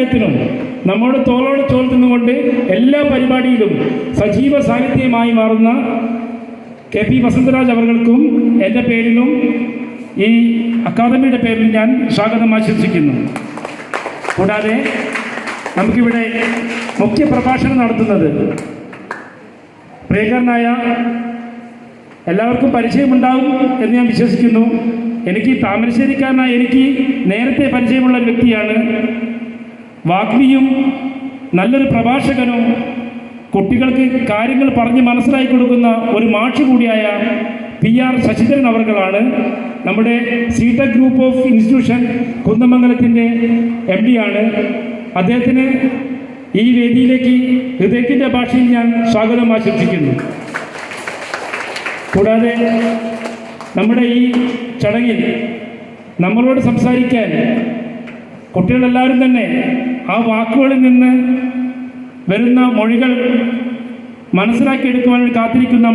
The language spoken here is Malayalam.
കാര്യത്തിലും നമ്മോട് തോളോട് തോൽ നിന്നുകൊണ്ട് എല്ലാ പരിപാടിയിലും സജീവ സാന്നിധ്യമായി മാറുന്ന കെ പി വസന്തരാജ് അവർക്കും എന്റെ പേരിലും ഈ അക്കാദമിയുടെ പേരിൽ ഞാൻ സ്വാഗതം ആശംസിക്കുന്നു. കൂടാതെ നമുക്കിവിടെ മുഖ്യ പ്രഭാഷണം നടത്തുന്നത് പ്രിയങ്കരനായ എല്ലാവർക്കും പരിചയമുണ്ടാകും എന്ന് ഞാൻ വിശ്വസിക്കുന്നു. എനിക്ക് താമരശ്ശേരിക്കാരനായ എനിക്ക് നേരത്തെ പരിചയമുള്ള ഒരു വ്യക്തിയാണ് വാഗ്മിയും നല്ലൊരു പ്രഭാഷകനും കുട്ടികൾക്ക് കാര്യങ്ങൾ പറഞ്ഞ് മനസ്സിലാക്കി കൊടുക്കുന്ന ഒരു മാഷ് കൂടിയായ പി ആർ ശശിധരൻ അവർകളാണ്. നമ്മുടെ സീറ്റക് ഗ്രൂപ്പ് ഓഫ് ഇൻസ്റ്റിറ്റ്യൂഷൻ കുന്നമംഗലത്തിന്റെ എം ആണ്. അദ്ദേഹത്തിന് ഈ വേദിയിലേക്ക് ഹൃദയത്തിന്റെ ഭാഷയിൽ ഞാൻ സ്വാഗതം ആശംസിക്കുന്നു. കൂടാതെ നമ്മുടെ ഈ ചടങ്ങിൽ നമ്മളോട് സംസാരിക്കാൻ കുട്ടികളെല്ലാവരും തന്നെ ആ വാക്കുകളിൽ നിന്ന് വരുന്ന മൊഴികൾ മനസ്സിലാക്കിയെടുക്കുവാൻ കാത്തിരിക്കുന്ന